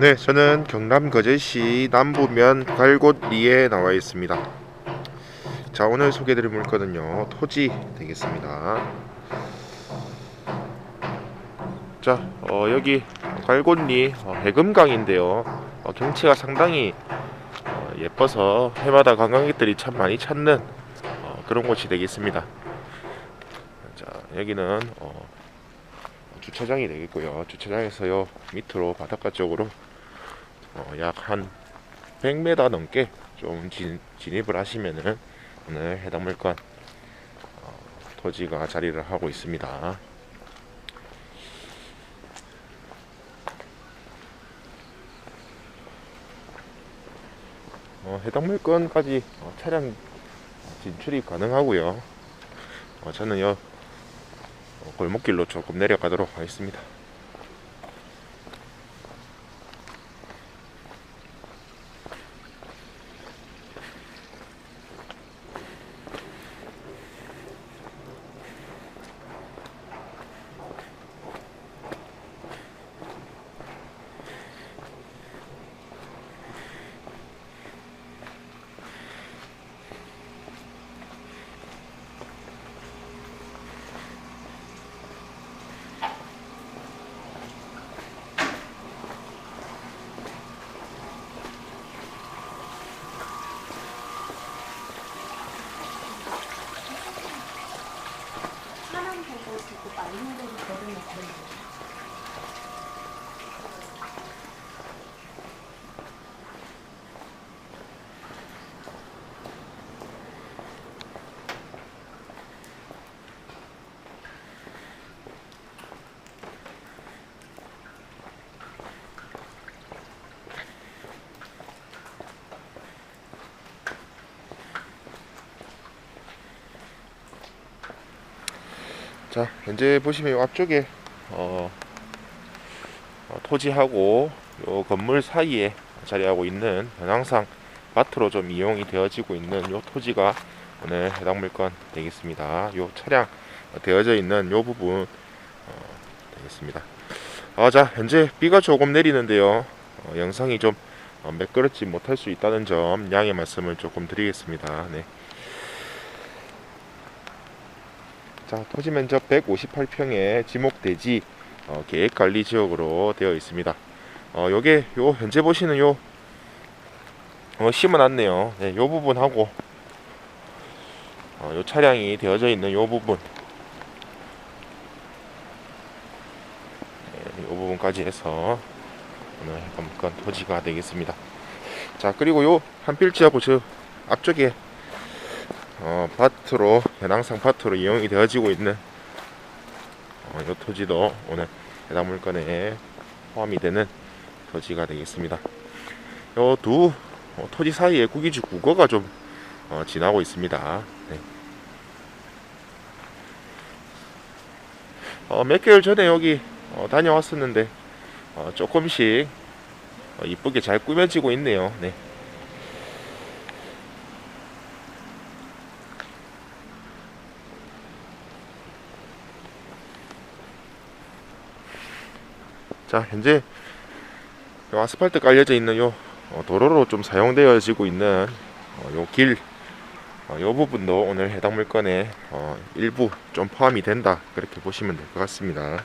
네, 저는 경남 거제시 남부면 갈곳리에 나와 있습니다. 자, 오늘 소개드릴 물건은요, 토지 되겠습니다. 자, 어, 여기 갈곳리 어, 해금강인데요. 어, 경치가 상당히 어, 예뻐서 해마다 관광객들이 참 많이 찾는 어, 그런 곳이 되겠습니다. 자, 여기는 어, 주차장이 되겠고요. 주차장에서요 밑으로 바닷가 쪽으로 어, 약한 100m 넘게 좀 진, 진입을 하시면은 오늘 해당 물건 어, 토지가 자리를 하고 있습니다. 어, 해당 물건까지 어, 차량 진출이 가능하고요. 어, 저는 요 어, 골목길로 조금 내려가도록 하겠습니다. 사람 보고 듣고 많은 데서 걸으면 다른 거 자, 현재 보시면 요 앞쪽에 어, 어, 토지하고 요 건물 사이에 자리하고 있는 현황상 밭으로 좀 이용이 되어지고 있는 요 토지가 오늘 해당 물건 되겠습니다. 요 차량 되어져 있는 요 부분 어, 되겠습니다. 아, 자, 현재 비가 조금 내리는데요. 어, 영상이 좀 어, 매끄럽지 못할 수 있다는 점 양해 말씀을 조금 드리겠습니다. 네. 자, 토지 면적 158평의 지목대지 어, 계획관리 지역으로 되어 있습니다. 어, 요게 요 현재 보시는 요 어, 심어놨네요. 네, 요 부분하고 어, 요 차량이 되어져 있는 요 부분 네, 요 부분까지 해서 오늘 해감권 토지가 되겠습니다. 자, 그리고 요 한필지하고 저 앞쪽에 어, 밭으로 현황상 밭으로 이용이 되어지고 있는 어, 이 토지도 오늘 해당 물건에 포함이 되는 토지가 되겠습니다. 요두 어, 토지 사이에 국이지 국어가 좀 어, 지나고 있습니다. 네. 어, 몇 개월 전에 여기 어, 다녀왔었는데 어, 조금씩 어, 이쁘게 잘 꾸며지고 있네요. 네. 자 현재 요 아스팔트 깔려져 있는 요 어, 도로로 좀 사용되어지고 있는 어, 요길 어, 요 부분도 오늘 해당 물건에 어, 일부 좀 포함이 된다 그렇게 보시면 될 것 같습니다.